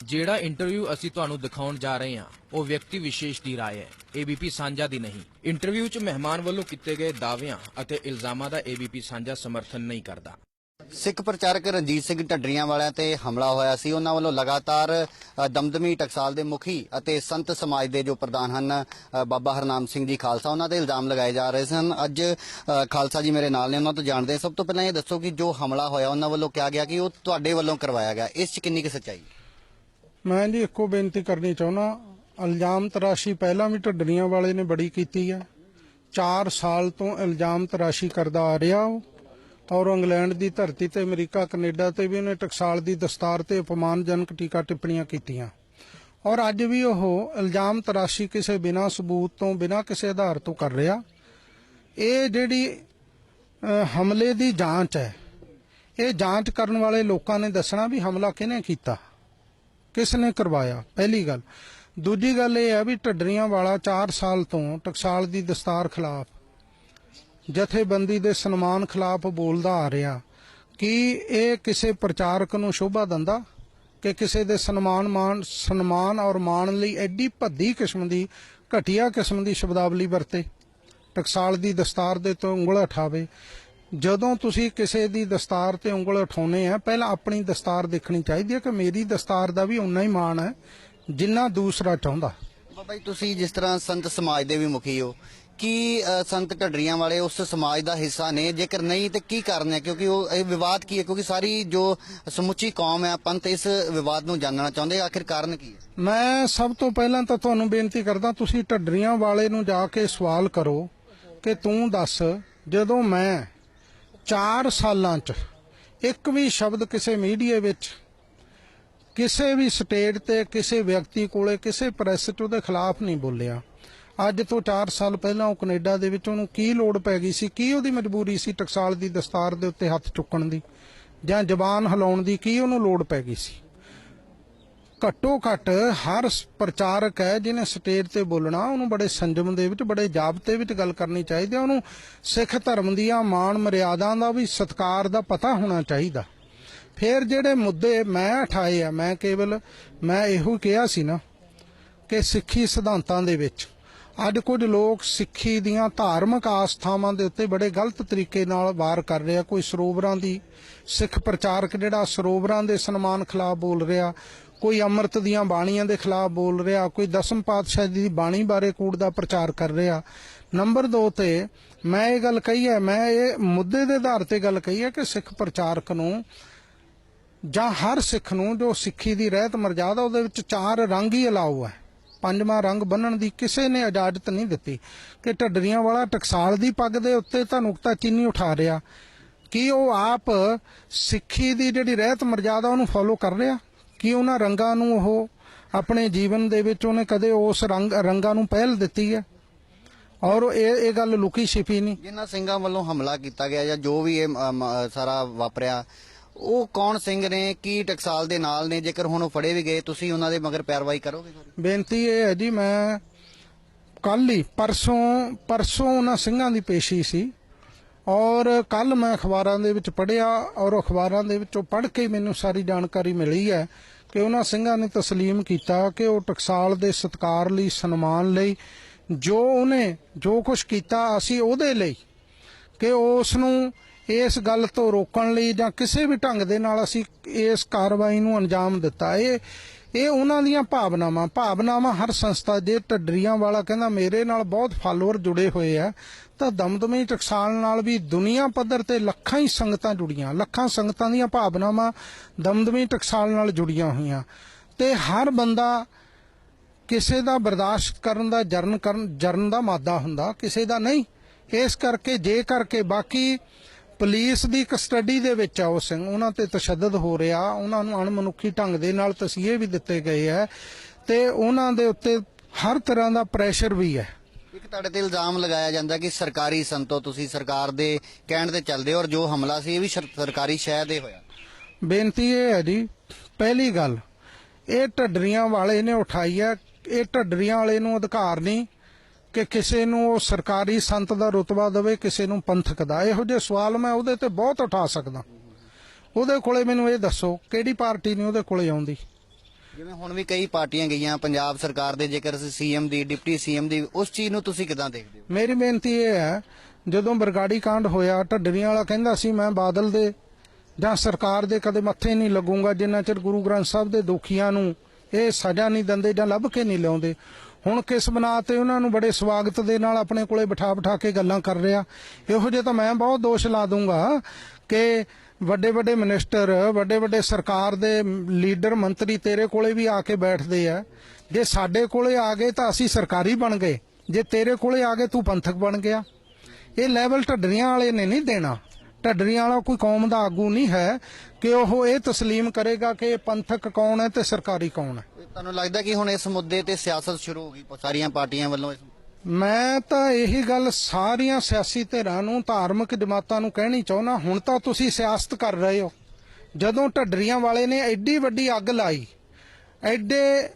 ਜਿਹੜਾ ਇੰਟਰਵਿਊ ਅਸੀਂ ਤੁਹਾਨੂੰ ਦਿਖਾਉਣ ਜਾ ਰਹੇ ਹਾਂ, ਉਹ ਵਿਅਕਤੀ ਵਿਸ਼ੇਸ਼ ਦੀ ਰਾਏ ਹੈ ਏਬੀਪੀ ਸਾਂਝਾ ਦੀ ਨਹੀਂ। ਇੰਟਰਵਿਊ 'ਚ ਮਹਿਮਾਨ ਵੱਲੋਂ ਕੀਤੇ ਗਏ ਦਾਅਵਿਆਂ ਅਤੇ ਇਲਜ਼ਾਮਾਂ ਦਾ ਏਬੀਪੀ ਸਾਂਝਾ ਸਮਰਥਨ ਨਹੀਂ ਕਰਦਾ। ਸਿੱਖ ਪ੍ਰਚਾਰਕ ਰਣਜੀਤ ਸਿੰਘ ਢੱਡਰੀਆਂ ਵਾਲਿਆਂ ਤੇ ਹਮਲਾ ਹੋਇਆ ਸੀ। ਉਹਨਾਂ ਵੱਲੋਂ ਲਗਾਤਾਰ ਦਮਦਮੀ ਟਕਸਾਲ ਦੇ ਮੁਖੀ ਅਤੇ ਸੰਤ ਸਮਾਜ ਦੇ ਜੋ ਪ੍ਰਧਾਨ ਹਨ ਬਾਬਾ ਹਰਨਾਮ ਸਿੰਘ ਜੀ ਖਾਲਸਾ, ਉਹਨਾਂ ਤੇ ਇਲਜ਼ਾਮ ਲਗਾਏ ਜਾ ਰਹੇ ਸਨ। ਅੱਜ ਖਾਲਸਾ ਜੀ ਮੇਰੇ ਨਾਲ ਨੇ, ਉਹਨਾਂ ਤੋਂ ਜਾਣਦੇ ਸਭ ਤੋਂ ਪਹਿਲਾਂ ਇਹ ਦੱਸੋ ਕਿ ਜੋ ਹਮਲਾ ਹੋਇਆ, ਉਹਨਾਂ ਵੱਲੋਂ ਕਿਹਾ ਗਿਆ ਕਿ ਉਹ ਤੁਹਾਡੇ ਵੱਲੋਂ ਕਰਵਾਇਆ ਗਿਆ। ਇਸ 'ਚ ਕਿੰਨੀ ਕੁ ਸੱਚਾਈ ਮੈਂ ਜੀ ਇੱਕੋ ਬੇਨਤੀ ਕਰਨੀ ਚਾਹੁੰਦਾ, ਇਲਜ਼ਾਮ ਤਰਾਸ਼ੀ ਪਹਿਲਾਂ ਵੀ ਢੱਡਰੀਆਂ ਵਾਲੇ ਨੇ ਬੜੀ ਕੀਤੀ ਹੈ। 4 ਸਾਲ ਤੋਂ ਇਲਜ਼ਾਮ ਤਰਾਸ਼ੀ ਕਰਦਾ ਆ ਰਿਹਾ ਉਹ, ਔਰ ਇੰਗਲੈਂਡ ਦੀ ਧਰਤੀ ਤੇ, ਅਮਰੀਕਾ, ਕੈਨੇਡਾ ਤੇ ਵੀ ਉਹਨੇ ਟਕਸਾਲ ਦੀ ਦਸਤਾਰ ਤੇ ਅਪਮਾਨਜਨਕ ਟੀਕਾ ਟਿੱਪਣੀਆਂ ਕੀਤੀਆਂ। ਔਰ ਅੱਜ ਵੀ ਉਹ ਇਲਜ਼ਾਮ ਤਰਾਸ਼ੀ ਕਿਸੇ ਬਿਨਾਂ ਸਬੂਤ ਤੋਂ, ਬਿਨਾਂ ਕਿਸੇ ਆਧਾਰ ਤੋਂ ਕਰ ਰਿਹਾ। ਇਹ ਜਿਹੜੀ ਹਮਲੇ ਦੀ ਜਾਂਚ ਹੈ, ਇਹ ਜਾਂਚ ਕਰਨ ਵਾਲੇ ਲੋਕਾਂ ਨੇ ਦੱਸਣਾ ਵੀ ਹਮਲਾ ਕਿਹਨੇ ਕੀਤਾ? ਕਿਸ ਨੇ ਕਰਵਾਇਆ? ਪਹਿਲੀ ਗੱਲ। ਦੂਜੀ ਗੱਲ ਇਹ ਹੈ ਵੀ ਢੱਡਰੀਆਂ ਵਾਲਾ 4 ਸਾਲ ਤੋਂ ਟਕਸਾਲ ਦੀ ਦਸਤਾਰ ਖਿਲਾਫ, ਜਥੇਬੰਦੀ ਦੇ ਸਨਮਾਨ ਖਿਲਾਫ ਬੋਲਦਾ ਆ ਰਿਹਾ। ਕਿ ਇਹ ਕਿਸੇ ਪ੍ਰਚਾਰਕ ਨੂੰ ਸ਼ੋਭਾ ਦਿੰਦਾ ਕਿ ਕਿਸੇ ਦੇ ਸਨਮਾਨ ਮਾਨ, ਸਨਮਾਨ ਔਰ ਮਾਣ ਲਈ ਐਡੀ ਭੱਦੀ ਕਿਸਮ ਦੀ, ਘਟੀਆ ਕਿਸਮ ਦੀ ਸ਼ਬਦਾਵਲੀ ਵਰਤੇ? ਟਕਸਾਲ ਦੀ ਦਸਤਾਰ ਦੇ ਤੋਂ ਉਂਗਲ ਉਠਾਵੇ। ਜਦੋਂ ਤੁਸੀਂ ਕਿਸੇ ਦੀ ਦਸਤਾਰ ਤੇ ਉਂਗਲ ਉਠਾਉਨੇ ਆ ਪਹਿਲਾਂ ਆਪਣੀ ਦਸਤਾਰ ਦੇਖਣੀ ਚਾਹੀਦੀ ਹੈ ਕਿ ਮੇਰੀ ਦਸਤਾਰ ਦਾ ਵੀ ਉਨਾ ਹੀ ਮਾਣ ਹੈ ਜਿੰਨਾ ਦੂਸਰਾ ਚਾਹੁੰਦਾ। ਬਾਬਾ ਜੀ ਤੁਸੀਂ ਜਿਸ ਤਰ੍ਹਾਂ ਸੰਤ ਸਮਾਜ ਦੇ ਵੀ ਮੁਖੀ ਹੋ ਕੀ ਸੰਤ ਢੱਡਰੀਆਂ ਵਾਲੇ ਉਸ ਸਮਾਜ ਦਾ ਹਿੱਸਾ ਨੇ? ਜੇਕਰ ਨਹੀਂ ਤੇ ਕੀ ਕਾਰਨ ਹੈ? ਕਿਉਂਕਿ ਉਹ ਇਹ ਵਿਵਾਦ ਕੀ ਹੈ? ਕਿਉਂਕਿ ਸਾਰੀ ਜੋ ਸਮੁੱਚੀ ਕੌਮ ਹੈ ਪੰਥ ਇਸ ਵਿਵਾਦ ਨੂੰ ਜਾਣਨਾ ਚਾਹੁੰਦੇ ਆਖਿਰ ਕਾਰਨ ਕੀ ਹੈ? ਮੈਂ ਸਭ ਤੋਂ ਪਹਿਲਾਂ ਤਾਂ ਤੁਹਾਨੂੰ ਬੇਨਤੀ ਕਰਦਾ ਤੁਸੀਂ ਢੱਡਰੀਆਂ ਵਾਲੇ ਨੂੰ ਜਾ ਕੇ ਸਵਾਲ ਕਰੋ ਕਿ ਤੂੰ ਦੱਸ ਜਦੋਂ ਮੈਂ 4 ਸਾਲਾਂ 'ਚ ਇੱਕ ਵੀ ਸ਼ਬਦ ਕਿਸੇ ਮੀਡੀਆ ਵਿੱਚ, ਕਿਸੇ ਵੀ ਸਟੇਟ ਤੇ, ਕਿਸੇ ਵਿਅਕਤੀ ਕੋਲੇ, ਕਿਸੇ ਪ੍ਰੈਸ 'ਚ ਉਹਦੇ ਖਿਲਾਫ ਨਹੀਂ ਬੋਲਿਆ। ਅੱਜ ਤੋਂ 4 ਸਾਲ ਪਹਿਲਾਂ ਉਹ ਕੈਨੇਡਾ ਦੇ ਵਿੱਚ ਉਹਨੂੰ ਕੀ ਲੋੜ ਪੈ ਗਈ ਸੀ, ਕੀ ਉਹਦੀ ਮਜਬੂਰੀ ਸੀ ਟਕਸਾਲ ਦੀ ਦਸਤਾਰ ਦੇ ਉੱਤੇ ਹੱਥ ਚੁੱਕਣ ਦੀ, ਜਾਂ ਜ਼ਬਾਨ ਹਿਲਾਉਣ ਦੀ ਕੀ ਉਹਨੂੰ ਲੋੜ ਪੈ ਗਈ ਸੀ? ਘੱਟੋ ਘੱਟ ਹਰ ਪ੍ਰਚਾਰਕ ਹੈ ਜਿਹਨੇ ਸਟੇਜ ਤੇ ਬੋਲਣਾ, ਉਹਨੂੰ ਬੜੇ ਸੰਜਮ ਦੇ ਵਿੱਚ, ਬੜੇ ਜਾਬਤੇ ਵਿੱਚ ਗੱਲ ਕਰਨੀ ਚਾਹੀਦੀ ਹੈ। ਉਹਨੂੰ ਸਿੱਖ ਧਰਮ ਦੀਆਂ ਮਾਣ ਮਰਿਆਦਾ ਦਾ ਵੀ ਸਤਕਾਰ ਦਾ ਪਤਾ ਹੋਣਾ ਚਾਹੀਦਾ। ਫਿਰ ਜਿਹੜੇ ਮੁੱਦੇ ਮੈਂ ਉਠਾਏ ਆ, ਮੈਂ ਕੇਵਲ, ਮੈਂ ਇਹੋ ਕਿਹਾ ਸੀ ਨਾ ਕਿ ਸਿੱਖੀ ਸਿਧਾਂਤਾਂ ਦੇ ਵਿੱਚ ਅੱਜ ਕੁਝ ਲੋਕ ਸਿੱਖੀ ਦੀਆਂ ਧਾਰਮਿਕ ਆਸਥਾਵਾਂ ਦੇ ਉੱਤੇ ਬੜੇ ਗਲਤ ਤਰੀਕੇ ਨਾਲ ਵਾਰ ਕਰ ਰਿਹਾ ਕੋਈ ਸਰੋਵਰਾਂ ਦੀ, ਸਿੱਖ ਪ੍ਰਚਾਰਕ ਜਿਹੜਾ ਸਰੋਵਰਾਂ ਦੇ ਸਨਮਾਨ ਖਿਲਾਫ ਬੋਲ ਰਿਹਾ ਕੋਈ ਅੰਮ੍ਰਿਤ ਦੀਆਂ ਬਾਣੀਆਂ ਦੇ ਖਿਲਾਫ ਬੋਲ ਰਿਹਾ, ਕੋਈ ਦਸਮ ਪਾਤਸ਼ਾਹ ਜੀ ਦੀ ਬਾਣੀ ਬਾਰੇ ਕੂੜ ਦਾ ਪ੍ਰਚਾਰ ਕਰ ਰਿਹਾ। ਨੰਬਰ 2 ਤੇ ਮੈਂ ਇਹ ਗੱਲ ਕਹੀ ਹੈ, ਮੈਂ ਇਹ ਮੁੱਦੇ ਦੇ ਆਧਾਰ ਤੇ ਗੱਲ ਕਹੀ ਹੈ ਕਿ ਸਿੱਖ ਪ੍ਰਚਾਰਕ ਨੂੰ ਜਾਂ ਹਰ ਸਿੱਖ ਨੂੰ ਜੋ ਸਿੱਖੀ ਦੀ ਰਹਿਤ ਮਰਜ਼ਾਦਾ, ਉਹਦੇ ਵਿੱਚ ਚਾਰ ਰੰਗ ਹੀ ਅਲਾਉ ਹੈ। ਪੰਜਵਾਂ ਰੰਗ ਬੰਨਣ ਦੀ ਕਿਸੇ ਨੇ ਇਜਾਜ਼ਤ ਨਹੀਂ ਦਿੱਤੀ ਕਿ ਢੱਡਰੀਆਂ ਵਾਲਾ ਟਕਸਾਲ ਦੀ ਪੱਗ ਦੇ ਉੱਤੇ ਤਾਂ ਨੁਕਤਾ ਚੀਨੀ ਉਠਾ ਰਿਹਾ। ਕੀ ਉਹ ਆਪ ਸਿੱਖੀ ਦੀ ਜਿਹੜੀ ਰਹਿਤ ਮਰਜ਼ਾਦਾ, ਉਹਨੂੰ ਫੋਲੋ ਕਰ ਰਿਹਾ? ਕੀ ਉਹਨਾਂ ਰੰਗਾਂ ਨੂੰ ਉਹ ਆਪਣੇ ਜੀਵਨ ਦੇ ਵਿੱਚ ਉਹਨੇ ਕਦੇ ਉਸ ਰੰਗ ਰੰਗਾਂ ਨੂੰ ਪਹਿਲ ਦਿੱਤੀ ਹੈ। ਔਰ ਇਹ ਇਹ ਗੱਲ ਲੁਕੀ ਛਿਪੀ ਨਹੀਂ। ਜਿਨ੍ਹਾਂ ਸਿੰਘਾਂ ਵੱਲੋਂ ਹਮਲਾ ਕੀਤਾ ਗਿਆ ਜਾਂ ਜੋ ਵੀ ਇਹ ਸਾਰਾ ਵਾਪਰਿਆ ਉਹ ਕੌਣ ਸਿੰਘ ਨੇ ਕੀ ਟਕਸਾਲ ਦੇ ਨਾਲ ਨੇ? ਜੇਕਰ ਹੁਣ ਉਹ ਫੜੇ ਵੀ ਗਏ ਤੁਸੀਂ ਉਹਨਾਂ ਦੇ ਮਗਰ ਪੈਰਵਾਈ ਕਰੋਗੇ? ਬੇਨਤੀ ਇਹ ਹੈ ਜੀ ਮੈਂ ਕੱਲ ਹੀ ਪਰਸੋਂ ਪਰਸੋਂ ਉਹਨਾਂ ਸਿੰਘਾਂ ਦੀ ਪੇਸ਼ੀ ਸੀ। ਔਰ ਕੱਲ ਮੈਂ ਅਖਬਾਰਾਂ ਦੇ ਵਿੱਚ ਪੜ੍ਹਿਆ ਔਰ ਅਖਬਾਰਾਂ ਦੇ ਵਿੱਚੋਂ ਪੜ੍ਹ ਕੇ ਮੈਨੂੰ ਸਾਰੀ ਜਾਣਕਾਰੀ ਮਿਲੀ ਹੈ ਕਿ ਉਹਨਾਂ ਸਿੰਘਾਂ ਨੇ ਤਸਲੀਮ ਕੀਤਾ ਕਿ ਉਹ ਟਕਸਾਲ ਦੇ ਸਤਕਾਰ ਲਈ ਸਨਮਾਨ ਲਈ ਜੋ ਉਹਨੇ ਜੋ ਕੁਝ ਕੀਤਾ ਅਸੀਂ ਉਹਦੇ ਲਈ ਕਿ ਉਸ ਨੂੰ ਇਸ ਗੱਲ ਤੋਂ ਰੋਕਣ ਲਈ ਜਾਂ ਕਿਸੇ ਵੀ ਢੰਗ ਦੇ ਨਾਲ ਅਸੀਂ ਇਸ ਕਾਰਵਾਈ ਨੂੰ ਅੰਜਾਮ ਦਿੱਤਾ। ਇਹ ਇਹ ਉਹਨਾਂ ਦੀਆਂ ਭਾਵਨਾਵਾਂ ਭਾਵਨਾਵਾਂ ਹਰ ਸੰਸਥਾ ਜੇ ਟੱਡਰੀਆਂ ਵਾਲਾ ਕਹਿੰਦਾ ਮੇਰੇ ਨਾਲ ਬਹੁਤ ਫਾਲੋਅਰ ਜੁੜੇ ਹੋਏ ਆ। ਤਾਂ ਦਮਦਮੀ ਟਕਸਾਲ ਨਾਲ ਵੀ ਦੁਨੀਆ ਪੱਧਰ ਤੇ ਲੱਖਾਂ ਹੀ ਸੰਗਤਾਂ ਜੁੜੀਆਂ, ਲੱਖਾਂ ਸੰਗਤਾਂ ਦੀਆਂ ਭਾਵਨਾਵਾਂ ਦਮਦਮੀ ਟਕਸਾਲ ਨਾਲ ਜੁੜੀਆਂ ਹੋਈਆਂ। ਤੇ ਹਰ ਬੰਦਾ ਕਿਸੇ ਦਾ ਬਰਦਾਸ਼ਤ ਕਰਨ ਦਾ, ਜਰਨ ਕਰਨ, ਜਰਨ ਦਾ ਮਾਦਾ ਹੁੰਦਾ, ਕਿਸੇ ਦਾ ਨਹੀਂ। ਇਸ ਕਰਕੇ ਜੇ ਕਰਕੇ ਬਾਕੀ ਪੁਲਿਸ ਦੀ ਕਸਟਡੀ ਦੇ ਵਿੱਚ ਆ ਉਹ ਸਿੰਘ ਉਹਨਾਂ ਤੇ ਤਸ਼ੱਦਦ ਹੋ ਰਿਹਾ ਉਹਨਾਂ ਨੂੰ ਅਣਮਨੁੱਖੀ ਢੰਗ ਦੇ ਨਾਲ ਤਸੀਹੇ ਵੀ ਦਿੱਤੇ ਗਏ ਹੈ ਤੇ ਉਹਨਾਂ ਦੇ ਉੱਤੇ ਹਰ ਤਰ੍ਹਾਂ ਦਾ ਪ੍ਰੈਸ਼ਰ ਵੀ ਹੈ। ਇੱਕ ਤੁਹਾਡੇ ਤੇ ਇਲਜ਼ਾਮ ਲਗਾਇਆ ਜਾਂਦਾ ਕਿ ਸਰਕਾਰੀ ਸੰਤੋ ਤੁਸੀਂ ਸਰਕਾਰ ਦੇ ਕਹਿਣ ਤੇ ਚੱਲਦੇ ਹੋ ਔਰ ਜੋ ਹਮਲਾ ਸੀ ਇਹ ਵੀ ਸਰ- ਸਰਕਾਰੀ ਸ਼ਹਿ ਦੇ ਹੋਇਆ। ਬੇਨਤੀ ਇਹ ਹੈ ਜੀ ਪਹਿਲੀ ਗੱਲ ਇਹ ਢੱਡਰੀਆਂ ਵਾਲੇ ਨੇ ਉਠਾਈ ਹੈ ਇਹ ਢੱਡਰੀਆਂ ਵਾਲੇ ਨੂੰ ਅਧਿਕਾਰ ਨਹੀਂ ਕਿ ਕਿਸੇ ਨੂੰ ਸਰਕਾਰੀ ਸੰਤ ਦਾ ਰੁਤਬਾ ਦੇਵੇ ਕਿਸੇ ਨੂੰ ਪੰਥਕ ਦਾ। ਇਹੋ ਜਿਹੇ ਸਵਾਲ ਮੈਂ ਉਹਦੇ ਤੇ ਬਹੁਤ ਉਠਾ ਸਕਦਾ। ਉਹਦੇ ਕੋਲੇ ਮੈਨੂੰ ਇਹ ਦੱਸੋ ਕਿਹੜੀ ਪਾਰਟੀ ਨਹੀਂ ਉਹਦੇ ਕੋਲੇ ਆਉਂਦੀ? ਜਿਵੇਂ ਹੁਣ ਵੀ ਕਈ ਪਾਰਟੀਆਂ ਗਈਆਂ ਪੰਜਾਬ ਸਰਕਾਰ ਦੇ ਜੇਕਰ ਅਸੀਂ ਸੀਐਮ ਦੀ ਡਿਪਟੀ ਸੀਐਮ ਦੀ ਉਸ ਚੀਜ਼ ਨੂੰ ਤੁਸੀਂ ਕਿਦਾਂ ਦੇਖਦੇ ਹੋ? ਮੇਰੀ ਬੇਨਤੀ ਇਹ ਹੈ ਜਦੋਂ ਬਰਗਾੜੀ ਕਾਂਡ ਹੋਇਆ ਢੱਡਰੀਆਂ ਵਾਲਾ ਕਹਿੰਦਾ ਸੀ ਮੈਂ ਬਾਦਲ ਦੇ ਜਾਂ ਸਰਕਾਰ ਦੇ ਕਦੇ ਮੱਥੇ ਨਹੀਂ ਲੱਗੂੰਗਾ ਜਿੰਨਾ ਚਿਰ ਗੁਰੂ ਗ੍ਰੰਥ ਸਾਹਿਬ ਦੇ ਦੋਖੀਆਂ ਨੂੰ ਇਹ ਸਜ਼ਾ ਨਹੀਂ ਦਿੰਦੇ ਜਾਂ ਲੱਭ ਕੇ ਨਹੀਂ ਲਿਆਉਂਦੇ। ਹੁਣ ਕਿਸ ਬਣਾ ਤੇ ਉਹਨਾਂ ਨੂੰ ਬੜੇ ਸਵਾਗਤ ਦੇ ਨਾਲ ਆਪਣੇ ਕੋਲੇ ਬਿਠਾ ਬਿਠਾ ਕੇ ਗੱਲਾਂ ਕਰ ਰਿਹਾ। ਇਹੋ ਜਿਹੇ ਤਾਂ ਮੈਂ ਬਹੁਤ ਦੋਸ਼ ਲਾ ਦੂੰਗਾ ਕਿ ਵੱਡੇ ਵੱਡੇ ਮਿਨਿਸਟਰ ਵੱਡੇ ਵੱਡੇ ਸਰਕਾਰ ਦੇ ਲੀਡਰ ਮੰਤਰੀ ਤੇਰੇ ਕੋਲੇ ਵੀ ਆ ਕੇ ਬੈਠਦੇ ਆ। ਜੇ ਸਾਡੇ ਕੋਲੇ ਆ ਗਏ ਤਾਂ ਅਸੀਂ ਸਰਕਾਰੀ ਬਣ ਗਏ। ਜੇ ਤੇਰੇ ਕੋਲੇ ਆ ਗਏ ਤੂੰ ਪੰਥਕ ਬਣ ਗਿਆ। ਇਹ ਲੈਵਲ ਢੱਡਰੀਆਂ ਵਾਲੇ ਨੇ ਨਹੀਂ ਦੇਣਾ। ਢੱਡਰੀਆਂ ਵਾਲਾ ਕੋਈ ਕੌਮ ਦਾ ਆਗੂ ਨਹੀਂ ਹੈ ਕਿ ਉਹ ਇਹ ਤਸਲੀਮ ਕਰੇਗਾ ਕਿ ਪੰਥਕ ਕੌਣ ਹੈ ਤੇ ਸਰਕਾਰੀ ਕੌਣ ਹੈ। ਤੁਹਾਨੂੰ ਲੱਗਦਾ ਕਿ ਹੁਣ ਇਸ ਮੁੱਦੇ ਤੇ ਸਿਆਸਤ ਸ਼ੁਰੂ ਹੋ ਗਈ? ਸਾਰੀਆਂ ਪਾਰਟੀਆਂ ਵੱਲੋਂ ਮੈਂ ਤਾਂ ਇਹੀ ਗੱਲ ਸਾਰੀਆਂ ਸਿਆਸੀ ਧਿਰਾਂ ਨੂੰ ਧਾਰਮਿਕ ਜਮਾਤਾਂ ਨੂੰ ਕਹਿਣੀ ਚਾਹੁੰਦਾ ਹੁਣ ਤਾਂ ਤੁਸੀਂ ਸਿਆਸਤ ਕਰ ਰਹੇ ਹੋ। ਜਦੋਂ ਢੱਡਰੀਆਂ ਵਾਲੇ ਨੇ ਐਡੀ ਵੱਡੀ ਅੱਗ ਲਾਈ ਐਡੇ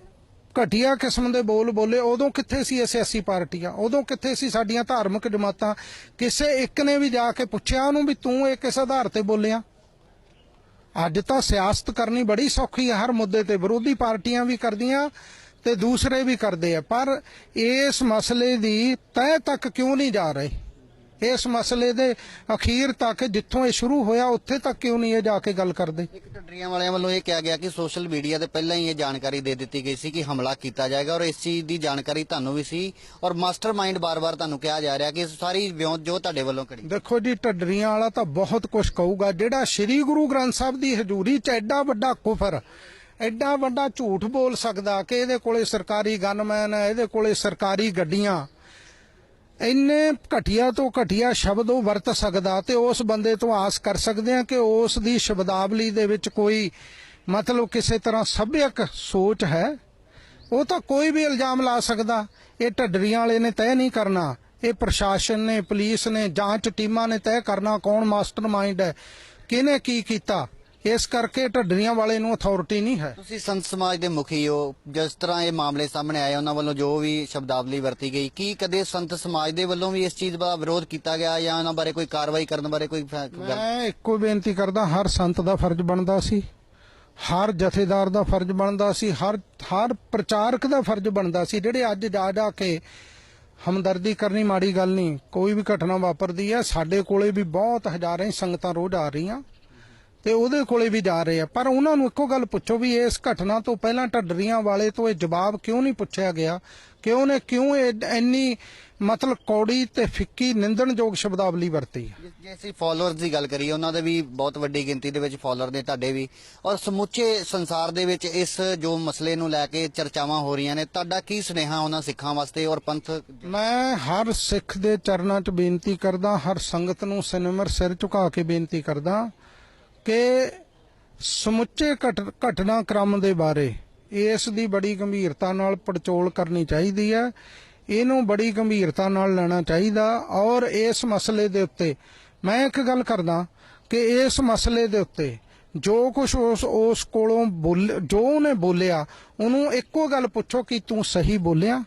ਘਟੀਆ ਕਿਸਮ ਦੇ ਬੋਲ ਬੋਲੇ, ਉਦੋਂ ਕਿੱਥੇ ਸੀ ਇਹ ਸਿਆਸੀ ਪਾਰਟੀਆਂ? ਉਦੋਂ ਕਿੱਥੇ ਸੀ ਸਾਡੀਆਂ ਧਾਰਮਿਕ ਜਮਾਤਾਂ? ਕਿਸੇ ਇੱਕ ਨੇ ਵੀ ਜਾ ਕੇ ਪੁੱਛਿਆ ਉਹਨੂੰ ਵੀ ਤੂੰ ਇਹ ਕਿਸ ਆਧਾਰ ਤੇ ਬੋਲਿਆ? ਅੱਜ ਤਾਂ ਸਿਆਸਤ ਕਰਨੀ ਬੜੀ ਸੌਖੀ ਹੈ, ਹਰ ਮੁੱਦੇ ਤੇ ਵਿਰੋਧੀ ਪਾਰਟੀਆਂ ਵੀ ਕਰਦੀਆਂ ਤੇ ਦੂਸਰੇ ਵੀ ਕਰਦੇ ਆ। ਪਰ ਇਸ ਮਸਲੇ ਦੀ ਤਹਿ ਤੱਕ ਕਿਉਂ ਨਹੀਂ ਜਾ ਰਹੇ? ਇਸ ਮਸਲੇ ਦੇ ਅਖੀਰ ਤੱਕ ਜਿੱਥੋਂ ਇਹ ਸ਼ੁਰੂ ਹੋਇਆ ਉੱਥੇ ਤੱਕ ਕਿਉਂ ਨਹੀਂ ਇਹ ਜਾ ਕੇ ਗੱਲ ਕਰਦੇ? ਇੱਕ ਢੱਡਰੀਆਂ ਵਾਲਿਆਂ ਵੱਲੋਂ ਇਹ ਕਿਹਾ ਗਿਆ ਕਿ ਸੋਸ਼ਲ ਮੀਡੀਆ ਤੇ ਪਹਿਲਾਂ ਹੀ ਇਹ ਜਾਣਕਾਰੀ ਦੇ ਦਿੱਤੀ ਗਈ ਸੀ ਕਿ ਹਮਲਾ ਕੀਤਾ ਜਾਏਗਾ ਔਰ ਇਸ ਚੀਜ਼ ਦੀ ਜਾਣਕਾਰੀ ਤੁਹਾਨੂੰ ਵੀ ਸੀ ਔਰ ਮਾਸਟਰਮਾਈਂਡ ਬਾਰ-ਬਾਰ ਤੁਹਾਨੂੰ ਕਿਹਾ ਜਾ ਰਿਹਾ ਕਿ ਸਾਰੀ ਵਿਉਂਤ ਜੋ ਤੁਹਾਡੇ ਵੱਲੋਂ ਕਰੀ। ਦੇਖੋ ਜੀ ਢੱਡਰੀਆਂ ਵਾਲਾ ਤਾਂ ਬਹੁਤ ਕੁਝ ਕਹੂਗਾ। ਜਿਹੜਾ ਸ੍ਰੀ ਗੁਰੂ ਗ੍ਰੰਥ ਸਾਹਿਬ ਦੀ ਹਜ਼ੂਰੀ 'ਚ ਐਡਾ ਵੱਡਾ ਕੁਫਰ ਐਡਾ ਵੱਡਾ ਝੂਠ ਬੋਲ ਸਕਦਾ ਕਿ ਇਹਦੇ ਕੋਲੇ ਸਰਕਾਰੀ ਗਨਮੈਨ ਹੈ ਇਹਦੇ ਕੋਲੇ ਸਰਕਾਰੀ ਗੱਡੀਆਂ ਇੰਨੇ ਘਟੀਆ ਤੋਂ ਘਟੀਆ ਸ਼ਬਦ ਉਹ ਵਰਤ ਸਕਦਾ ਤੇ ਉਸ ਬੰਦੇ ਤੋਂ ਆਸ ਕਰ ਸਕਦੇ ਆ ਕਿ ਉਸ ਦੀ ਸ਼ਬਦਾਵਲੀ ਦੇ ਵਿੱਚ ਕੋਈ ਮਤਲਬ ਕਿਸੇ ਤਰ੍ਹਾਂ ਸੱਭਿਅਕ ਸੋਚ ਹੈ। ਉਹ ਤਾਂ ਕੋਈ ਵੀ ਇਲਜ਼ਾਮ ਲਾ ਸਕਦਾ। ਇਹ ਢੱਡਰੀਆਂ ਵਾਲੇ ਨੇ ਤੈਅ ਨਹੀਂ ਕਰਨਾ। ਇਹ ਪ੍ਰਸ਼ਾਸਨ ਨੇ, ਪੁਲਿਸ ਨੇ, ਜਾਂਚ ਟੀਮਾਂ ਨੇ ਤੈਅ ਕਰਨਾ ਕੌਣ ਮਾਸਟਰਮਾਈਂਡ ਹੈ, ਕਿਹਨੇ ਕੀ ਕੀਤਾ। ਇਸ ਕਰਕੇ ਢੱਡਰੀਆਂ ਵਾਲੇ ਨੂੰ ਅਥਾਰਟੀ ਨਹੀਂ ਹੈ। ਤੁਸੀਂ ਸੰਤ ਸਮਾਜ ਦੇ ਮੁਖੀ ਹੋ। ਜਿਸ ਤਰ੍ਹਾਂ ਇਹ ਮਾਮਲੇ ਸਾਹਮਣੇ ਆਏ ਉਹਨਾਂ ਵੱਲੋਂ ਜੋ ਵੀ ਸ਼ਬਦਾਵਲੀ ਵਰਤੀ ਗਈ ਕੀ ਕਦੇ ਸੰਤ ਸਮਾਜ ਦੇ ਵੱਲੋਂ ਵੀ ਇਸ ਚੀਜ਼ ਦਾ ਵਿਰੋਧ ਕੀਤਾ ਗਿਆ ਜਾਂ ਉਹਨਾਂ ਬਾਰੇ ਕੋਈ ਕਾਰਵਾਈ ਕਰਨ ਬਾਰੇ ਕੋਈ ਮੈਂ ਇੱਕੋ ਬੇਨਤੀ ਕਰਦਾ ਹਰ ਸੰਤ ਦਾ ਫਰਜ਼ ਬਣਦਾ ਸੀ। ਹਰ ਜਥੇਦਾਰ ਦਾ ਫਰਜ਼ ਬਣਦਾ ਸੀ। ਹਰ ਹਰ ਪ੍ਰਚਾਰਕ ਦਾ ਫਰਜ਼ ਬਣਦਾ ਸੀ। ਜਿਹੜੇ ਅੱਜ ਜਾ ਜਾ ਕੇ ਹਮਦਰਦੀ ਕਰਨੀ ਮਾੜੀ ਗੱਲ ਨਹੀਂ ਕੋਈ ਵੀ ਘਟਨਾ ਵਾਪਰਦੀ ਹੈ ਸਾਡੇ ਕੋਲੇ ਵੀ ਬਹੁਤ ਹਜ਼ਾਰਾਂ ਸੰਗਤਾਂ ਰੋਜ਼ ਆ ਰਹੀਆਂ। ਤੇ ਉਹਦੇ ਕੋਲੇ ਵੀ ਜਾ ਰਹੇ ਆ। ਪਰ ਉਹਨਾਂ ਨੂੰ ਇੱਕੋ ਗੱਲ ਪੁੱਛੋ ਵੀ ਇਸ ਘਟਨਾ ਤੋਂ ਪਹਿਲਾਂ ਢੱਡਰੀਆਂ ਵਾਲੇ ਤੋਂ ਇਹ ਜਵਾਬ ਕਿਉਂ ਨਹੀਂ ਪੁੱਛਿਆ ਗਿਆ? ਕਿ ਉਹਨੇ ਕਿਉਂ ਇੰਨੀ ਮਤਲਬ ਕੌੜੀ ਤੇ ਫਿੱਕੀ ਨਿੰਦਣਯੋਗ ਸ਼ਬਦਾਵਲੀ ਵਰਤੀ? ਜੇ ਅਸੀਂ ਫਾਲੋਅਰਸ ਦੀ ਗੱਲ ਕਰੀਏ ਉਹਨਾਂ ਦੇ ਵੀ ਬਹੁਤ ਵੱਡੀ ਗਿਣਤੀ ਦੇ ਵਿੱਚ ਫਾਲੋਅਰ ਨੇ ਤੁਹਾਡੇ ਵੀ। ਔਰ ਸਮੁੱਚੇ ਸੰਸਾਰ ਦੇ ਵਿੱਚ ਇਸ ਜੋ ਮਸਲੇ ਨੂੰ ਲੈ ਕੇ ਚਰਚਾਵਾਂ ਹੋ ਰਹੀਆਂ ਨੇ ਤੁਹਾਡਾ ਕੀ ਸੁਨੇਹਾ ਉਹਨਾਂ ਸਿੱਖਾਂ ਵਾਸਤੇ ਔਰ ਪੰਥ ਮੈਂ ਹਰ ਸਿੱਖ ਦੇ ਚਰਨਾਂ 'ਚ ਬੇਨਤੀ ਕਰਦਾ ਹਰ ਸੰਗਤ ਨੂੰ ਸਿਨਮਰ ਸਿਰ ਝੁਕਾ ਕੇ ਬੇਨਤੀ ਕਰਦਾ ਕਿ ਸਮੁੱਚੇ ਘਟ- ਘਟਨਾਕ੍ਰਮ ਦੇ ਬਾਰੇ ਇਸ ਦੀ ਬੜੀ ਗੰਭੀਰਤਾ ਨਾਲ ਪੜਚੋਲ ਕਰਨੀ ਚਾਹੀਦੀ ਹੈ। ਇਹਨੂੰ ਬੜੀ ਗੰਭੀਰਤਾ ਨਾਲ ਲੈਣਾ ਚਾਹੀਦਾ ਔਰ ਇਸ ਮਸਲੇ ਦੇ ਉੱਤੇ ਮੈਂ ਇੱਕ ਗੱਲ ਕਰਦਾ ਕਿ ਇਸ ਮਸਲੇ ਦੇ ਉੱਤੇ ਜੋ ਕੁਝ ਉਸ ਉਸ ਕੋਲੋਂ ਬੋਲ, ਜੋ ਉਹਨੇ ਬੋਲਿਆ, ਉਹਨੂੰ ਇੱਕੋ ਗੱਲ ਪੁੱਛੋ ਕਿ ਤੂੰ ਸਹੀ ਬੋਲਿਆ?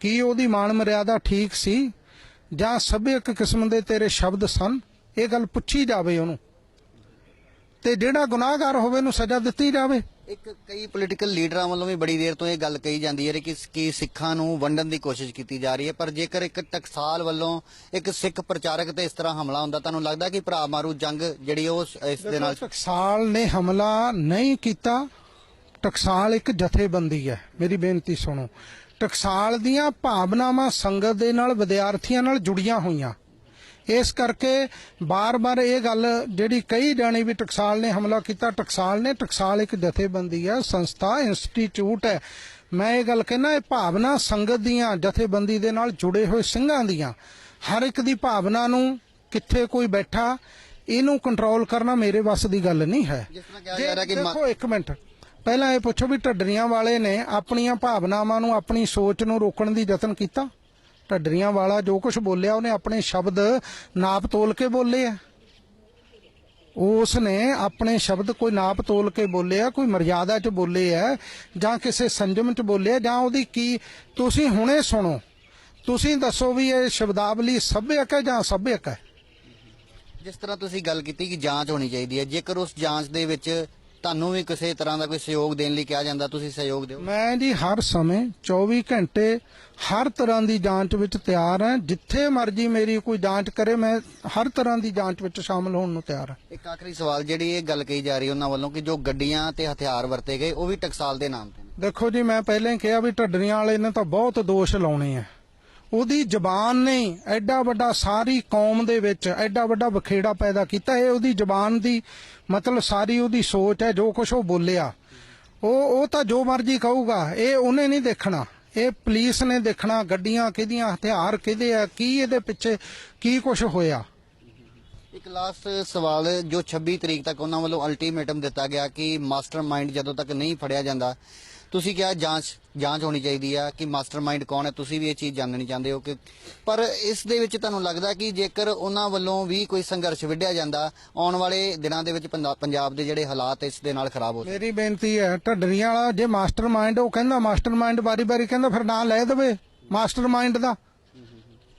ਕੀ ਉਹਦੀ ਮਾਨ ਮਰਿਆਦਾ ਠੀਕ ਸੀ? ਜਾਂ ਸਭਿਅਕ ਕਿਸਮ ਦੇ ਤੇਰੇ ਸ਼ਬਦ ਸਨ? ਇਹ ਗੱਲ ਪੁੱਛੀ ਜਾਵੇ ਉਹਨੂੰ। ਤੇ ਜਿਹੜਾ ਗੁਨਾਹਗਾਰ ਹੋਵੇ ਨੂੰ ਸਜ਼ਾ ਦਿੱਤੀ ਜਾਵੇ। ਇੱਕ ਕਈ ਪੋਲੀਟੀਕਲ ਲੀਡਰਾਂ ਵੱਲੋਂ ਵੀ ਬੜੀ ਦੇਰ ਤੋਂ ਇਹ ਗੱਲ ਕਹੀ ਜਾਂਦੀ ਹੈ ਕਿ ਕਿ ਸਿੱਖਾਂ ਨੂੰ ਵੰਡਣ ਦੀ ਕੋਸ਼ਿਸ਼ ਕੀਤੀ ਜਾ ਰਹੀ ਹੈ ਪਰ ਜੇਕਰ ਇੱਕ ਟਕਸਾਲ ਵੱਲੋਂ ਇੱਕ ਸਿੱਖ ਪ੍ਰਚਾਰਕ ਤੇ ਇਸ ਤਰ੍ਹਾਂ ਹਮਲਾ ਹੁੰਦਾ ਤੁਹਾਨੂੰ ਲੱਗਦਾ ਕਿ ਭਰਾ ਮਾਰੂ ਜੰਗ ਜਿਹੜੀ ਉਹ ਇਸ ਦੇ ਨਾਲ ਟਕਸਾਲ ਨੇ ਹਮਲਾ ਨਹੀਂ ਕੀਤਾ। ਟਕਸਾਲ ਇੱਕ ਜਥੇਬੰਦੀ ਹੈ। ਮੇਰੀ ਬੇਨਤੀ ਸੁਣੋ। ਟਕਸਾਲ ਦੀਆਂ ਭਾਵਨਾਵਾਂ ਸੰਗਤ ਦੇ ਨਾਲ ਵਿਦਿਆਰਥੀਆਂ ਨਾਲ ਜੁੜੀਆਂ ਹੋਈਆਂ। ਇਸ ਕਰਕੇ ਬਾਰ-ਬਾਰ ਇਹ ਗੱਲ ਜਿਹੜੀ ਕਈ ਜਾਣੀ ਵੀ ਟਕਸਾਲ ਨੇ ਹਮਲਾ ਕੀਤਾ ਟਕਸਾਲ ਨੇ ਟਕਸਾਲ ਇੱਕ ਜਥੇਬੰਦੀ ਹੈ ਸੰਸਥਾ ਇੰਸਟੀਚਿਊਟ ਹੈ। ਮੈਂ ਇਹ ਗੱਲ ਕਹਿੰਦਾ ਇਹ ਭਾਵਨਾ ਸੰਗਤ ਦੀਆਂ ਜਥੇਬੰਦੀ ਦੇ ਨਾਲ ਜੁੜੇ ਹੋਏ ਸਿੰਘਾਂ ਦੀਆਂ। ਹਰ ਇੱਕ ਦੀ ਭਾਵਨਾ ਨੂੰ ਕਿੱਥੇ ਕੋਈ ਬੈਠਾ ਇਹਨੂੰ ਕੰਟਰੋਲ ਕਰਨਾ ਮੇਰੇ ਵੱਸ ਦੀ ਗੱਲ ਨਹੀਂ ਹੈ। ਦੇਖੋ ਇੱਕ ਮਿੰਟ ਪਹਿਲਾਂ ਇਹ ਪੁੱਛੋ ਵੀ ਢੱਡਰੀਆਂ ਵਾਲੇ ਨੇ ਆਪਣੀਆਂ ਭਾਵਨਾਵਾਂ ਨੂੰ ਆਪਣੀ ਸੋਚ ਨੂੰ ਰੋਕਣ ਦੀ ਯਤਨ ਕੀਤਾ? ਢੱਡਰੀਆਂ ਵਾਲਾ ਜੋ ਕੁਝ ਬੋਲਿਆ, ਉਹਨੇ ਆਪਣੇ ਸ਼ਬਦ ਨਾਪ ਤੋਲ ਕੇ ਬੋਲੇ ਆ। ਉਸ ਨੇ ਆਪਣੇ ਸ਼ਬਦ ਕੋਈ ਨਾਪ ਤੋਲ ਕੇ ਬੋਲਿਆ, ਕੋਈ ਮਰਿਆਦਾ 'ਚ ਬੋਲੇ ਆ, ਜਾਂ ਕਿਸੇ ਸੰਜਮ 'ਚ ਬੋਲਿਆ ਜਾਂ ਉਹਦੀ ਕੀ, ਤੁਸੀਂ ਹੁਣੇ ਸੁਣੋ। ਤੁਸੀਂ ਦੱਸੋ ਵੀ ਇਹ ਸ਼ਬਦਾਵਲੀ ਸਭਿਅਕ ਹੈ ਜਾਂ ਅਸੱਭਿਅਕ ਹੈ? ਜਿਸ ਤਰ੍ਹਾਂ ਤੁਸੀਂ ਗੱਲ ਕੀਤੀ ਕਿ ਜਾਂਚ ਹੋਣੀ ਚਾਹੀਦੀ ਹੈ, ਜੇਕਰ ਉਸ ਜਾਂਚ ਦੇ ਵਿੱਚ ਤੁਹਾਨੂੰ ਵੀ ਕਿਸੇ ਤਰ੍ਹਾਂ ਦਾ ਕੋਈ ਸਹਿਯੋਗ ਦੇਣ ਲਈ ਕਿਹਾ ਜਾਂਦਾ ਤੁਸੀਂ ਸਹਿਯੋਗ ਦਿਓ। ਮੈਂ ਜੀ ਹਰ ਸਮੇਂ 24 ਘੰਟੇ ਹਰ ਤਰ੍ਹਾਂ ਦੀ ਜਾਂਚ ਵਿੱਚ ਤਿਆਰ ਹਾਂ। ਜਿੱਥੇ ਮਰਜ਼ੀ ਮੇਰੀ ਕੋਈ ਜਾਂਚ ਕਰੇ ਮੈਂ ਹਰ ਤਰ੍ਹਾਂ ਦੀ ਜਾਂਚ ਵਿੱਚ ਸ਼ਾਮਲ ਹੋਣ ਨੂੰ ਤਿਆਰ ਹਾਂ। ਇੱਕ ਆਖਰੀ ਸਵਾਲ ਜਿਹੜੀ ਇਹ ਗੱਲ ਕਹੀ ਜਾ ਰਹੀ ਉਹਨਾਂ ਵੱਲੋਂ ਕਿ ਜੋ ਗੱਡੀਆਂ ਤੇ ਹਥਿਆਰ ਵਰਤੇ ਗਏ ਉਹ ਵੀ ਟਕਸਾਲ ਦੇ ਨਾਮ ਤੇ ਨੇ। ਦੇਖੋ ਜੀ ਮੈਂ ਪਹਿਲਾਂ ਹੀ ਕਿਹਾ ਵੀ ਢੱਡਰੀਆਂ ਵਾਲੇ ਨੇ ਤਾਂ ਬਹੁਤ ਦੋਸ਼ ਲਾਉਣੇ ਆ। ਉਹਦੀ ਜ਼ਬਾਨ ਨੇ ਐਡਾ ਵੱਡਾ ਸਾਰੀ ਕੌਮ ਦੇ ਵਿੱਚ ਐਡਾ ਵੱਡਾ ਬਖੇੜਾ ਪੈਦਾ ਕੀਤਾ। ਇਹ ਉਹਦੀ ਜ਼ਬਾਨ ਦੀ ਮਤਲਬ ਸਾਰੀ ਉਹਦੀ ਸੋਚ ਹੈ, ਜੋ ਕੁਝ ਉਹ ਬੋਲਿਆ। ਉਹ ਉਹ ਤਾਂ ਜੋ ਮਰਜ਼ੀ ਕਹੂਗਾ, ਇਹ ਉਹਨੇ ਨਹੀਂ ਦੇਖਣਾ। ਇਹ ਪੁਲਿਸ ਨੇ ਦੇਖਣਾ, ਗੱਡੀਆਂ ਕਿਹਦੀਆਂ, ਹਥਿਆਰ ਕਿਹਦੇ ਆ, ਕੀ ਇਹਦੇ ਪਿੱਛੇ ਕੀ ਕੁਝ ਹੋਇਆ। ਇੱਕ ਲਾਸਟ ਸਵਾਲ, ਜੋ 26 ਤਰੀਕ ਤੱਕ ਉਹਨਾਂ ਵੱਲੋਂ ਅਲਟੀਮੇਟਮ ਦਿੱਤਾ ਗਿਆ ਕਿ ਮਾਸਟਰਮਾਈਂਡ ਜਦੋਂ ਤੱਕ ਨਹੀਂ ਫੜਿਆ ਜਾਂਦਾ ਤੁਸੀਂ ਕਿਹਾ ਜਾਂਚ ਜਾਂਚ ਹੋਣੀ ਚਾਹੀਦੀ ਆ ਕਿ ਮਾਸਟਰਮਾਈਂਡ ਕੌਣ ਹੈ ਤੁਸੀਂ ਵੀ ਇਹ ਚੀਜ਼ ਜਾਣਨੀ ਚਾਹੁੰਦੇ ਹੋ ਕਿ ਪਰ ਇਸ ਦੇ ਵਿੱਚ ਤੁਹਾਨੂੰ ਲੱਗਦਾ ਕਿ ਜੇਕਰ ਉਹਨਾਂ ਵੱਲੋਂ ਵੀ ਕੋਈ ਸੰਘਰਸ਼ ਵਿੱਢਿਆ ਜਾਂਦਾ ਆਉਣ ਵਾਲੇ ਦਿਨਾਂ ਦੇ ਵਿੱਚ ਪੰਜਾਬ ਦੇ ਜਿਹੜੇ ਹਾਲਾਤ ਇਸ ਦੇ ਨਾਲ ਖਰਾਬ ਹੋ ਸਕਦੇ ਮੇਰੀ ਬੇਨਤੀ ਹੈ ਢੱਡਰੀਆਂ ਵਾਲਾ ਜੇ ਮਾਸਟਰਮਾਈਂਡ ਉਹ ਕਹਿੰਦਾ ਮਾਸਟਰਮਾਈਂਡ ਬਾਰੀ-ਬਾਰੀ ਕਹਿੰਦਾ ਫਿਰ ਨਾਂ ਲੈ ਦੇਵੇ ਮਾਸਟਰਮਾਈਂਡ ਦਾ।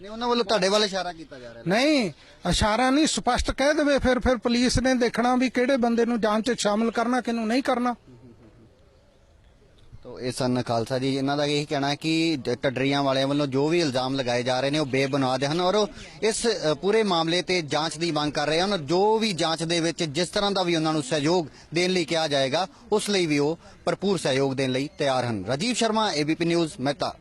ਨਹੀਂ ਉਹਨਾਂ ਵੱਲੋਂ ਤੁਹਾਡੇ ਵੱਲ ਇਸ਼ਾਰਾ ਕੀਤਾ ਜਾ ਰਿਹਾ। ਨਹੀਂ ਇਸ਼ਾਰਾ ਨਹੀਂ ਸਪਸ਼ਟ ਕਹਿ ਦੇਵੇ ਫਿਰ ਫਿਰ ਪੁਲਿਸ ਨੇ ਦੇਖਣਾ ਵੀ ਕਿਹੜੇ ਬੰਦੇ ਨੂੰ ਜਾਂਚ 'ਚ ਸ਼ਾਮਲ ਕਰਨਾ ਕਿਹਨੂੰ ਨਹੀਂ ਕਰਨਾ। ਤੋ ਇਹ ਸਨ ਖਾਲਸਾ ਜੀ, ਇਹਨਾਂ ਦਾ ਇਹੀ ਕਹਿਣਾ ਹੈ ਕਿ ਟੱਡਰੀਆਂ ਵਾਲਿਆਂ ਵੱਲੋਂ ਜੋ ਵੀ ਇਲਜ਼ਾਮ ਲਗਾਏ ਜਾ ਰਹੇ ਨੇ ਉਹ ਬੇਬੁਨਿਆਦ ਹਨ ਔਰ ਇਸ ਪੂਰੇ ਮਾਮਲੇ ਤੇ ਜਾਂਚ ਦੀ ਮੰਗ ਕਰ ਰਹੇ ਹਨ ਜੋ ਵੀ ਜਾਂਚ ਦੇ ਵਿੱਚ ਜਿਸ ਤਰ੍ਹਾਂ ਦਾ ਵੀ ਉਹਨਾਂ ਨੂੰ ਸਹਿਯੋਗ ਦੇਣ ਲਈ ਕਿਹਾ ਜਾਏਗਾ, ਉਸ ਲਈ ਵੀ ਉਹ ਭਰਪੂਰ ਸਹਿਯੋਗ ਦੇਣ ਲਈ ਤਿਆਰ ਹਨ। Rajiv Sharma ABP news Mehta.